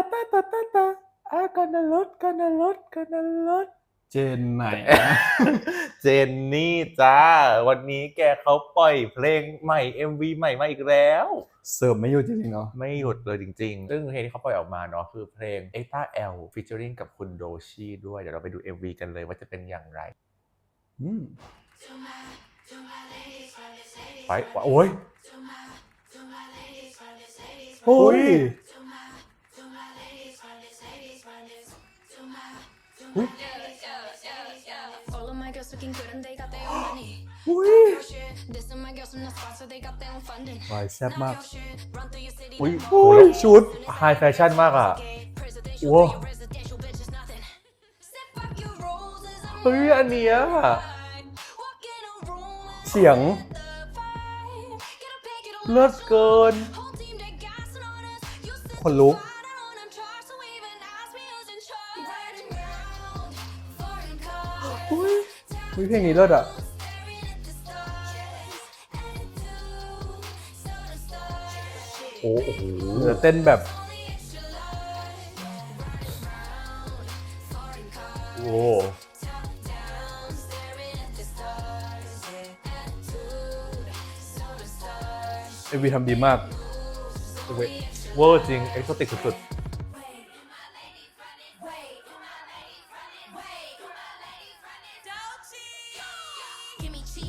าตาตาตาตาอากานรถกานรถกานรถเจนไหนเจนนี่จ้า วันนี้แกเขาปล่อยเพลงใหม่ MV ใหม่มาอีกแล้ว เสิร์ฟไม่อยู่จริงๆเนาะไม่หยุดเลยจริงๆ ซึ่งเพลงที่เขาปล่อยออกมาเนาะคือเพลง e t a L featuring กับคุณโดชีด้วย เดี๋ยวเราไปดู MV กันเลยว่าจะเป็นอย่างไรอืมไปโอ้ยโอ้ย own funding. วายแซ่บมาก Now girl shit. Run through your city อุ้ย like โอ้โอ้ยยชุด high fashion มากอะ Presidential, Whoa. your residential bitch is nothing. Sip up your roses and เฮ้ยอันเนี้ย wine. Walk in a room เสียง with the vibe. Get a pick, get a เลิศเกิน Whole team, they gassing on us. You set คนลุก อุ้ยเพลงนี้เลิศอะ Staring at the stars. Attitude, so the stars. โอ้โหเดี๋ยวเต้นแบบ Only extra large. โอ้ Top down, staring at the stars. Yeah. Attitude, so the stars. เอวีทำดีมากเวอร์จริง เอ็กโซติกสุด Give me cheese, ๆ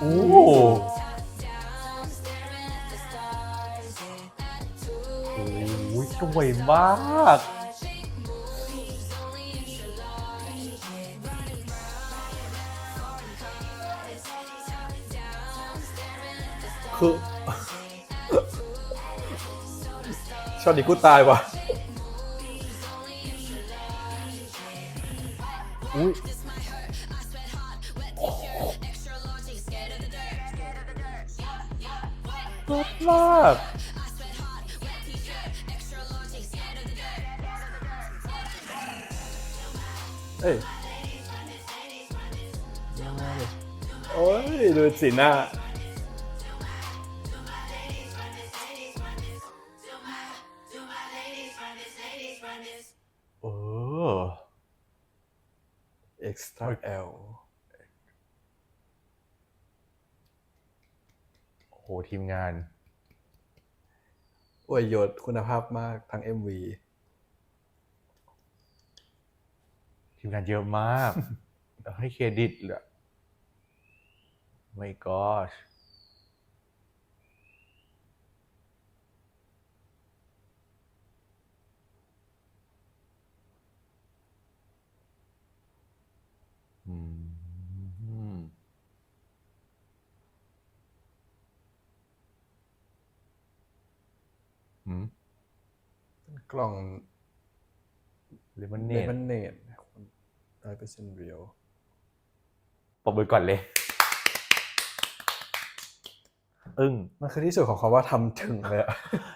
Yeah. Attitude. โหสวยมากคือช็อตนี้กูตายว่ะอุ้ย รสมากเอ้ยโอ้ย ดูสีหน้าเออ extra L โอ้โหทีมงานอวยยศคุณภาพมากทั้ง MV ทีมงานเยอะมากแล้วให้เครดิตเลยไม่ gosh อื กล่องเลมอนเนเนมัตนเนตร้อยเปอร์เซ็นต์เรียวปรบมือก่อนเลย อึ้ง มันคือที่สุดของคำว่าทำถึงเลยอะ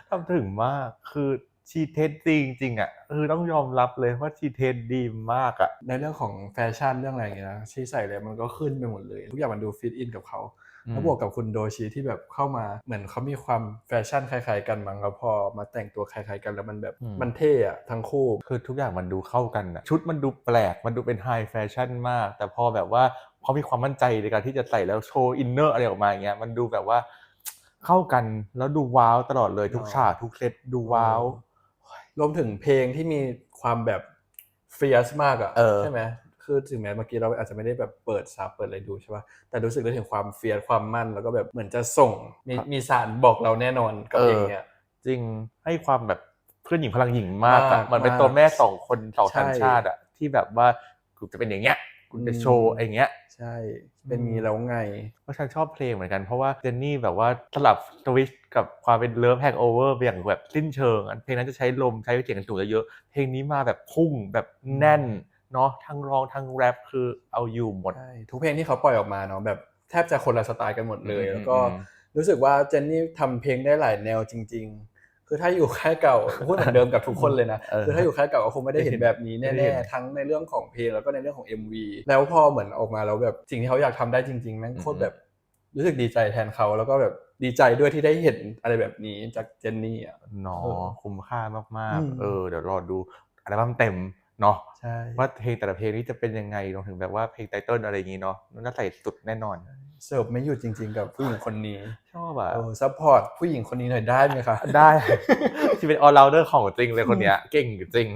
ทำถึงมากคือ ชีเทสจริงจริงๆอะคือต้องยอมรับเลยว่าชีเทสดีมากอะในเรื่องของแฟชั่นเรื่องอะไรอย่างเงี้ยนะที่ใส่เลยมันก็ขึ้นไปหมดเลย ทุกอย่างมันดูฟิตอินกับเขาแล้วบวกกับคุณโดชิที่แบบเข้ามาเหมือนเขามีความแฟชั่นคล้ายๆกันมั้งแล้วพอมาแต่งตัวคล้ายๆกันแล้วมันแบบอืมมันเท่อะทั้งคู่คือทุกอย่างมันดูเข้ากันอะชุดมันดูแปลกมันดูเป็นไฮแฟชั่นมาก แต่พอแบบว่าเขามีความมั่นใจในการที่จะใส่แล้วโชว์อินเนอร์อะไรออกมาอย่างเงี้ยมันดูแบบว่าเข้ากันแล้วดูว้าวตลอดเลยทุกเนอะฉากทุกเซตดูว้าว รวมถึงเพลงที่มีความแบบเฟียสมากอะเออใช่ไหมคือถึงแม้เมื่อกี้เราอาจจะไม่ได้แบบเปิดซับเปิดอะไรดูใช่ป่ะแต่รู้สึกได้ถึงความเฟียสความมั่น แล้วก็แบบเหมือนจะส่งมีมีสารบอกเราแน่นอนกับเพลงเนี้ยจริงให้ความแบบเพื่อนหญิงพลังหญิงมากอะมากมันเป็นมากตัวแม่สองคนสองใช่สัญชาติอะที่แบบว่ากูจะเป็นอย่างเงี้ย กูจะโชว์อืมไอ้เงี้ยใช่ เป็นงี้แล้วไง เพราะฉันชอบเพลงเหมือนกันเพราะว่าเจนนี่แบบว่าสลับสวิตช์กับความเป็นเลิฟแฮงโอเวอร์ไปอย่างแบบสิ้นเชิงอันเพลงนั้นจะใช้ลมใช้เสียงสูงเยอะๆเพลงนี้มาแบบพุ่งแบบแน่นเนาะทั้งร้องทั้งแรปคือเอาอยู่หมดใช่ทุกเพลงที่เขาปล่อยออกมาเนาะแบบแทบจะคนละสไตล์กันหมดเลยอืมแล้วก็อืมรู้สึกว่าเจนนี่ทำเพลงได้หลายแนวจริง ๆ คือถ้าอยู่ค่ายเก่าพูดเหมือนเดิมกับทุกคนเลยนะเออคือถ้าอยู่ค่ายเก่าก็คงไม่ได้เห็นแบบนี้ไม่ได้แน่เห็นๆทั้งในเรื่องของเพลงแล้วก็ในเรื่องของ MV แล้วพอเหมือนออกมาแล้วแบบสิ่งที่เขาอยากทำได้จริงๆแม่งโคตรแบบรู้สึกดีใจแทนเขาแล้วก็แบบดีใจด้วยที่ได้เห็นอะไรแบบนี้จากเจนนี่อะเนาะเออคุ้มค่ามากอืมๆเออเดี๋ยวรอดูอัลบั้มเต็มเนาะใช่ว่าเพลงแต่ละเพลงนี้จะเป็นยังไงรวมถึงแบบว่าเพลงไตเติ้ลอะไรอย่างงี้เนาะน่าใส่สุดแน่นอน เสิร์ฟไม่หยุดจริง ๆ กับผู้หญิงคนนี้ชอบอะเออซัพพอร์ตผู้หญิงคนนี้หน่อยได้ไหมคะได้ ที่เป็นออล r า u เดอร์ของจริงเลยคนเนี้ย เก่งจริง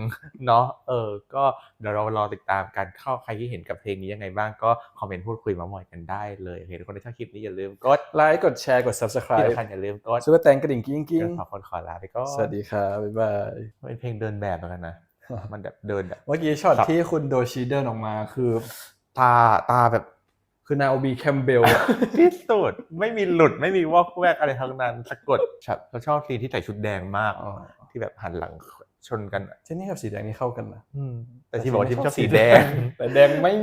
เนาะเออ ก็เดี๋ยวเรารอติดตามกันเข้าใครที่เห็นกับเพลงนี้ยังไงบ้างก็คอมเมนต์พูดคุยมาหมอยกันได้เลยเห็นคนที่ชอบคลิปนี้อย่าลืมกดไลค์กดแชร์กด ที่ subscribe สำคัญอย่าลืมกดซูเปอร์แตงกระดิ่งกิ้งกิ้งเดี๋ยวขอคนขอลาไปก็สวัสดีครับบ๊ายบาย เป็นเพลงเดินแบบเหมือนกันนะมันแบบเดินแบบ เมื่อกี้ช็อตครับ ที่คุณโดชิเดินออกมาคือ ตาตาแบบ คือนาโอบีแคมเบลที่สุดไม่มีหลุดไม่มีวอกแวกอะไรทั้งนั้นสะกดฉับเราชอบซีนที่ใส่ชุดแดงมากอ๋อที่แบบหันหลังชนกันอะเจนนี่กับสีแดงนี่เข้ากันนะอืมแต่ที่บอกว่าที่ชอบสีแดงแต่แดงไม่